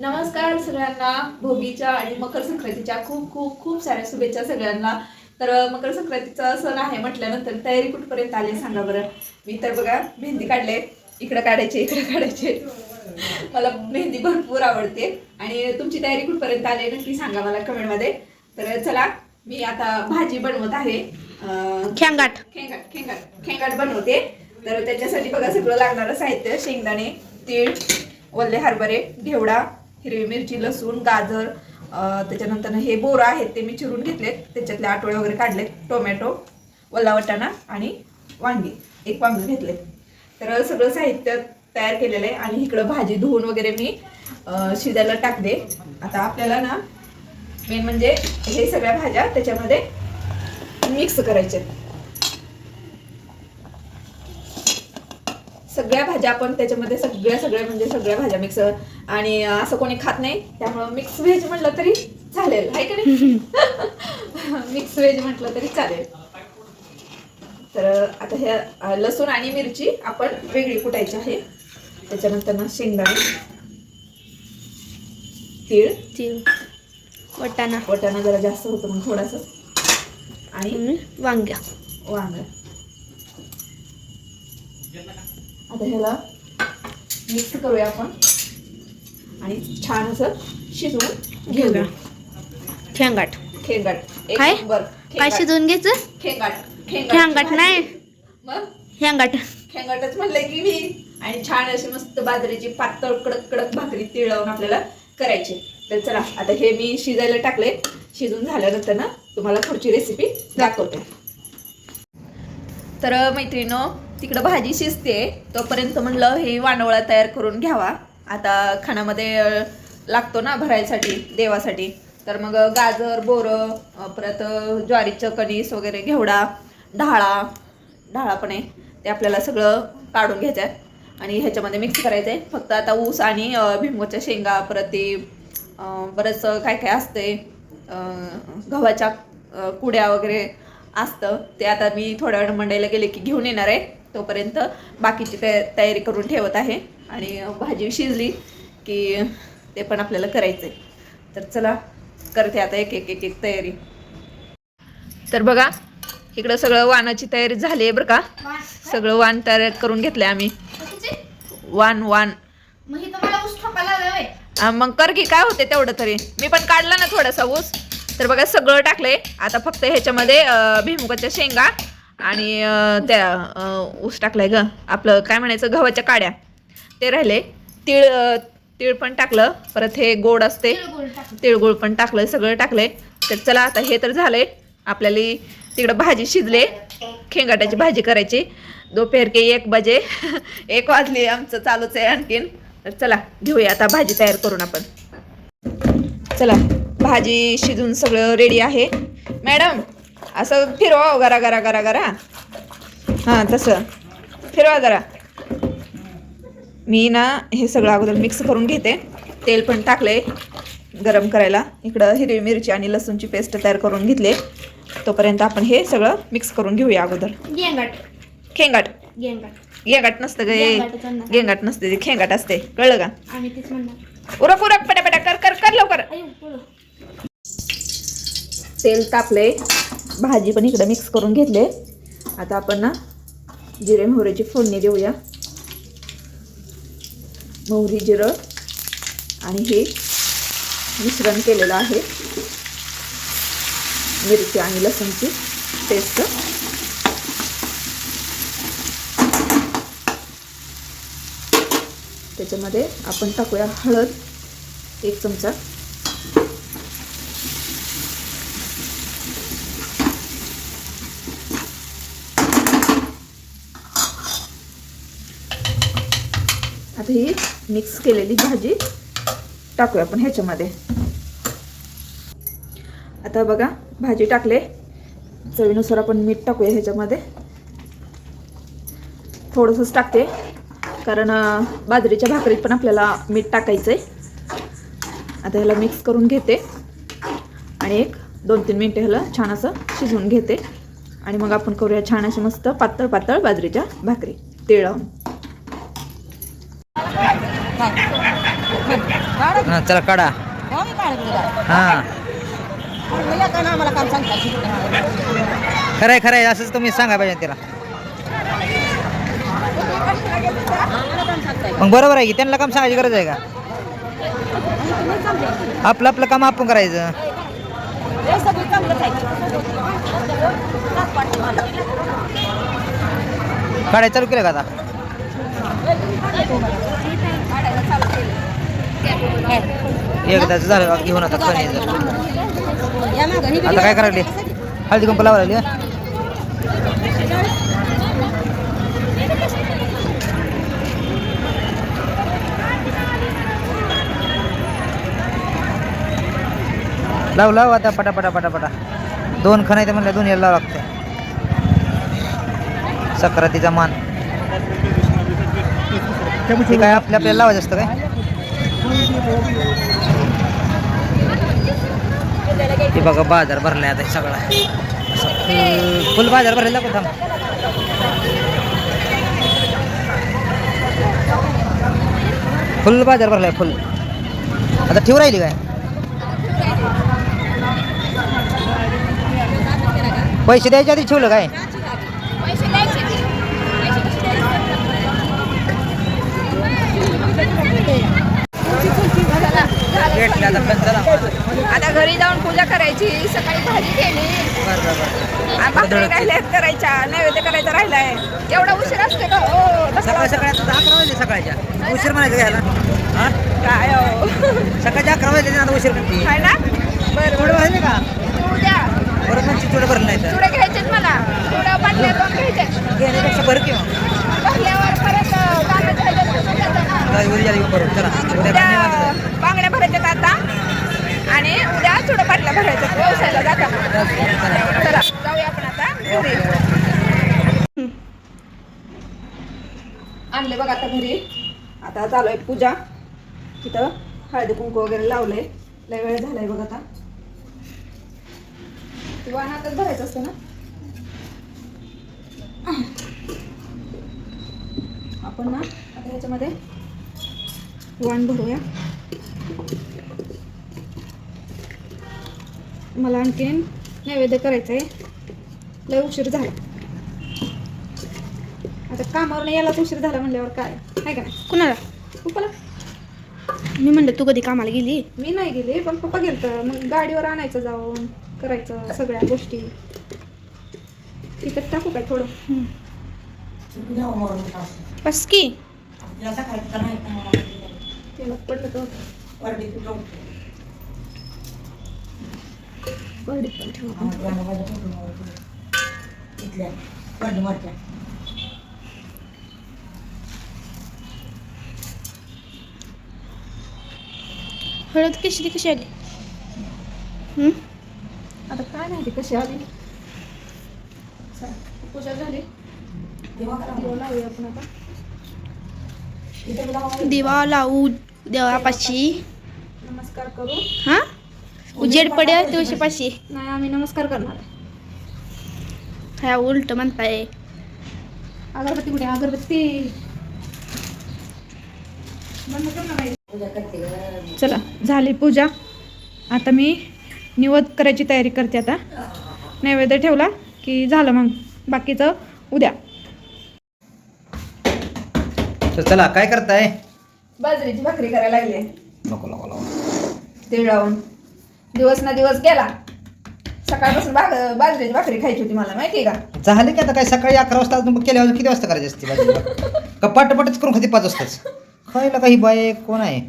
नमस्कार सगळ्यांना. भोगीच्या आणि मकर संक्रांतीच्या खूप खूप खूप साऱ्या शुभेच्छा सगळ्यांना. तर मकर संक्रांतीचा सण आहे म्हटल्यानंतर तयारी कुठपर्यंत आली सांगा बरं? मी तर बघा मेहंदी काढले. इकडं काढायचे इकडं काढायचे. मला मेहंदी भरपूर आवडते. आणि तुमची तयारी कुठपर्यंत आली नक्की सांगा मला कमेंटमध्ये. तर चला मी आता भाजी बनवत आहे. खेंगाट. खेंगाट खेंगाट खेंगाट बनवते. तर त्याच्यासाठी बघा सगळं लागणारं साहित्य शेंगदाणे तीळ वल्ले हरभरे घेवडा हिरवी मिरची लसूण गाजर त्याच्यानंतर हे बोरं आहेत ते मी चिरून घेतलेत. त्याच्यातले आठवडे वगैरे काढलेत. टोमॅटो वल्ला वटाणा आणि वांगी. एक वांगे घेतले तर सगळं साहित्य तयार केलेलं आहे आणि इकडं भाजी धुवून वगैरे मी शिजायला टाकते आता आपल्याला ना मेन म्हणजे हे सगळ्या भाज्या त्याच्यामध्ये मिक्स करायच्या सगळ्या भाज्या आपण त्याच्यामध्ये सगळ्या सगळ्या म्हणजे सगळ्या भाज्या मिक्स आणि असं कोणी खात नाही त्यामुळं मिक्स व्हेज म्हटलं तरी चालेल आहे का नाही? मिक्स व्हेज म्हटलं तरी चालेल. तर आता ह्या लसूण आणि मिरची आपण वेगळी कुटायची आहे. त्याच्यानंतर ना शेंगदाणे तीळ तीळ वटाणा. वटाणा जरा जास्त होतं मग थोडासा. आणि वांग्या. वांग. आता ह्याला मिक्स करूया आपण. आणि छान असं शिजवून घेऊया. खेंगाट. खेंगाट. काय? बर. काय शिजवून घ्यायचं? खेंगाट. खेंगाट. नाही? मग? खेंगाट. खेंगाटच म्हणलंय की मी. आणि छान अशी मस्त बाजरीची पातळ कडक कडक भाकरी तीळ लावून आपल्याला करायची. तर चला आता हे मी शिजायला टाकले. शिजून झाल्यानंतर ना तुम्हाला पुढची रेसिपी दाखवते. तर मैत्रिणो तिकडं भाजी शिजते. तोपर्यंत म्हणलं हे वानवळा तयार करून घ्यावा. आता खाण्यामध्ये लागतो ना भरायसाठी देवासाठी. तर मग गाजर बोरं परत ज्वारीचं कणीस वगैरे घेवडा ढाळा ढाळा पण आहे. ते आपल्याला सगळं काढून घ्यायचं आहे आणि ह्याच्यामध्ये मिक्स करायचं आहे फक्त आता ऊस आणि भिंबूच्या शेंगा परत ते बरंच काय काय असते गव्हाच्या कुड्या वगैरे असतं. ते आता मी थोड्या वेळ मंडईला गेले की घेऊन येणार आहे. तोपर्यंत बाकीची तया तयारी करून ठेवत आहे. आणि भाजी शिजली की ते पण आपल्याला करायचं आहे तर चला करते आता एक एक एक एक तयारी. तर बघा इकडं सगळं वाणाची तयारी झाली आहे बरं का? सगळं वाण तयार करून घेतलंय आम्ही. वान वान. मग कर की काय होते तेवढं तरी. मी पण काढला ना थोडासा ऊस. तर बघा सगळं टाकलंय. आता फक्त ह्याच्यामध्ये अं, भुईमुगाच्या शेंगा आणि त्या ऊस टाकलाय ग. आपलं काय म्हणायचं गव्हाच्या काड्या. ते राहिले. तीळ तिळ तीळ पण टाकलं. परत हे गोड असते. तिळगुळ पण टाकलं सगळं टाकलंय. तर चला आता हे तर झालंय. आपल्याला तिकडं भाजी शिजले. खेंगाटाची भाजी करायची. दोपहर के एक बजे. एक वाजली आमचं चालूच आहे आणखीन. तर चला घेऊया आता भाजी तयार करून आपण. चला भाजी शिजून सगळं रेडी आहे. मॅडम असं फिरवा गरा गरा गरा गरा. हां तसं. फिरवा जरा. मी ना हे सगळं अगोदर मिक्स करून घेते. तेल पण टाकले गरम करायला. इकडं हिरवी मिरची आणि लसूणची पेस्ट तयार करून घेतले. तोपर्यंत आपण हे सगळं मिक्स करून घेऊया अगोदर. गेंगाट. खेंगाट. गेंगाट. गेंगाट नसतं ग गेंगाटच आणणार. गेंगाट नसते ते खेंगाट असते. कळलं का? आम्ही तेच म्हणणार. उरक उरक पटापटा. कर कर कर लवकर. अयो. तेल तापले भाजी पण इकडं मिक्स करून घेतले. आता आपण ना जिरे मोहरीची फोडणी देऊया. मोहरी जिरं आणि हे मिश्रण केलेलं आहे. मिरची आणि लसूणची पेस्ट. त्याच्यामध्ये आपण टाकूया हळद एक चमचा. आता ही मिक्स केलेली भाजी टाकूया आपण ह्याच्यामध्ये. आता बघा भाजी टाकले. चवीनुसार आपण मीठ टाकूया ह्याच्यामध्ये. थोडंसंच टाकते कारण बाजरीच्या भाकरीत पण आपल्याला मीठ टाकायचं आहे आता ह्याला मिक्स करून घेते. आणि एक दोन तीन मिनटं ह्याला छान असं शिजवून घेते. आणि मग आपण करूया छान अशी मस्त पातळ पातळ बाजरीच्या भाकरी तिळ लावून हां चला काढा. हां. खरंय खरंय असंच तुम्ही सांगा पाहिजे त्याला. मग बरोबर आहे की त्यांना काम सांगायची गरज आहे का? आपलं आपलं काम आपण करायचं. काढायला चालू केलं का आता? एकदाच झालं घेऊन आता कणीचं. आता काय करायला हळदी कुंकू लावायला लागली, लाव लाव आता पटा पटा पटा पटा. दोन खण आहे म्हणलं दोन यायला लागते. सक्रातीचा मान. ते काय आपल्या आपल्याला लावायचं असतं काय? ते बघा बाजार भरलाय आता सगळा. फुल फुल बाजार भरलेला कुठं? थांब फुल बाजार भरलाय फुल. आता ठेवू राहिली काय? पैसे द्यायच्या आधी ठेवलं काय? भेटलं आता आता घरी जाऊन पूजा करायची सकाळी भाजी केली. बरं बरं बरं. आ, भाकरी राहिल्यात करायच्या नैवेद्य करायचा राहिलाय. एवढा उशीर असते का? हो सकाळी आता अकरा वाजले सकाळच्या. उशीर म्हणायचं घ्यायला हा? काय हो? सकाळच्या अकरा वाजले आता उशीर करते. आहे ना? बरं थोडं वाजले का? उद्या. बरं म्हणजे भरलं नाही तर. थोडे घ्यायचेत मला बाटल्या दोन घेण्यापेक्षा बरं किंवा भरल्यावर परत. उद्या येऊ बरोबर चला उद्या उद्या धान्य वाजलं. बांगड्या भरायच्यात आता आणि उद्या थोडं बाटल्या भरायच्यात व्यवसायाला जाताना चला जाऊया आपण आता घरी आणले बघ आता घरी. आता चालू आहे पूजा. तिथं हळदी कुंकू वगैरे लावलंय. लय वेळ झालाय बघ आता. वाण आताच भरायचं असतं ना? आपण ना आता ह्याच्यामध्ये वाण भरूया. मला आणखीन नैवेद्य करायचं आहे लय उशीर झाला कामावर यायलाच उशीर झाला म्हणल्यावर काय? आहे का नाही? कुणाला? पप्पाला? मी म्हणलं तू कधी कामाला गेली? मी नाही गेले पण पप्पा गेलतं. मग गाडीवर आणायचं जाऊन करायचं सगळ्या गोष्टी. तिथं टाकू काय थोडं? बस की. तेलात पडलं तर बरडीत पण ठेवू. आपण. हळद कशी ती कशी आली? हं? आता काय माहिती कशी आली? चला, पूजा झाली. दिवा लावूया आपण आता. दिवा लावू देवापाशी. नमस्कार करू. हा? उजेड पडेल तुळशीपाशी नाही आम्ही नमस्कार करणार आहे. हा उलट म्हणताय. अगरबत्ती कुठे अगरबत्ती. बंद कर ना बाई. चला झाली पूजा. आता मी निवद करायची तयारी करते आता. नैवेद्य ठेवला की झालं मग. बाकीचं उद्या. तर चला काय करताय? बाजरीची भाकरी करायला लागली. नको नको नको. तीळ लावून दिवस ना दिवस गेला. सकाळपासून भाग बाजरीची भाकरी खायची होती मला माहिती आहे का? झालं की आता काय सकाळी अकरा वाजता केल्यावर किती वाजता करायची असते भाजी? का पाटपटच करून खाती पाच वाजताच? खायला काही बाय कोण आहे?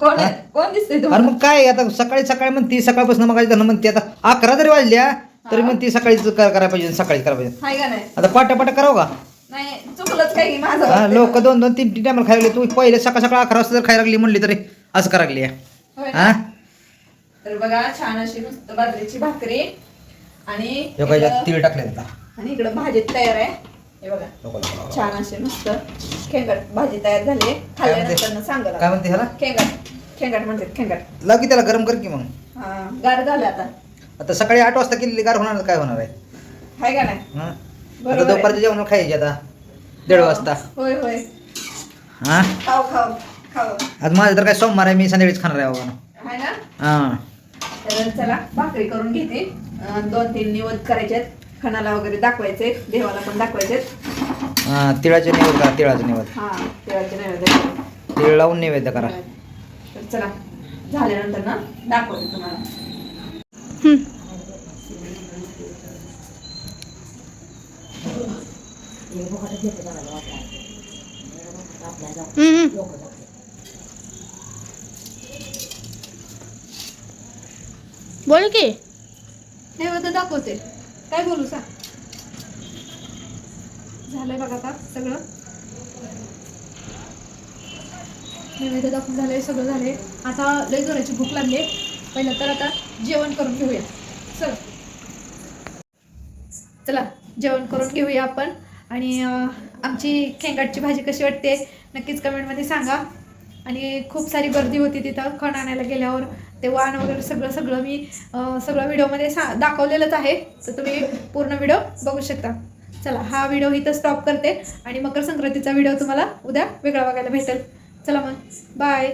कोण आहे? कोण दिसतंय अरे तुम्हाला मग काय आता? सकाळी सकाळी म्हणते सकाळपासून मग धरणं म्हणते आता अकरा जरी वाजल्या तरी म्हणते सकाळीच कर- करायला पाहिजे सकाळीच करायला पाहिजे. हाय का नाही? आता पाटापाटा करावं का? नाही चुकलंच काही माझं. लोक दोन दोन तीन तीन टायमाला खायला लागले. तू पहिले सकाळ सकाळ अकरा वाजता जर खायला लागली म्हणली तरी असं करायला लागली होय ना? हा? तर बघा छान अशी मस्त बाजरीची भाकरी. आणि हे काय इकडं- तीळ टाकले आता. आणि इकडं भाजी तयार आहे. हे बघा. छान असे मस्त खेंगट भाजी तयार झाली. खाल्ल्यानंतर सांगा काय म्हणते ह्याला? खेंगट. खेंगट म्हणते खेंगट. लाव की त्याला गरम कर की मग. हा गार झालं आता. आता सकाळी आठ वाजता केलेली गार होणार काय होणार आहे? हाय का नाही? हा? आता. दुपारच्या जेवण खायचे आता दीड वाजता. होय होय. हा? खाऊ खाऊ खावं आज माझं तर काय सोमवार आहे मी संध्याकाळीच खाणार आहे बाबा ना? हां. तर चला भाकरी करून घेते. दोन तीन निवद करायचे खणाला वगैरे दाखवायचे देवाला पण दाखवायचे हां, तिळाचे नैवेद्य करा तिळाचं नैवेद्य. हा देवाचे नैवेद्य तिळ लावून नैवेद्य करा. तर चला झाल्यानंतर ना दाखवते तुम्हाला. हम्म. हम्म, हम्म. बोल की. नैवेद्य दाखवते. काय बोलू सांग? झालंय बघा आता सगळं. नैवेद्य दाखवून झालंय सगळं झालंय. आता लय जोराची भूक लागली पहिलं तर आता जेवण करून घेऊया. चल. चला जेवण करून घेऊया आपण. आणि आमची खेंगाटची भाजी कशी वाटते नक्कीच कमेंटमध्ये सांगा. आणि खूप सारी गर्दी होती तिथं खण आणायला गेल्यावर. ते वाण वगैरे सगळं सगळं मी सगळं व्हिडिओमध्ये सा दाखवलेलंच आहे. तर तुम्ही पूर्ण व्हिडिओ बघू शकता. चला हा व्हिडिओ इथं स्टॉप करते. आणि मकर संक्रांतीचा व्हिडिओ तुम्हाला उद्या वेगळा बघायला भेटेल. चला मग बाय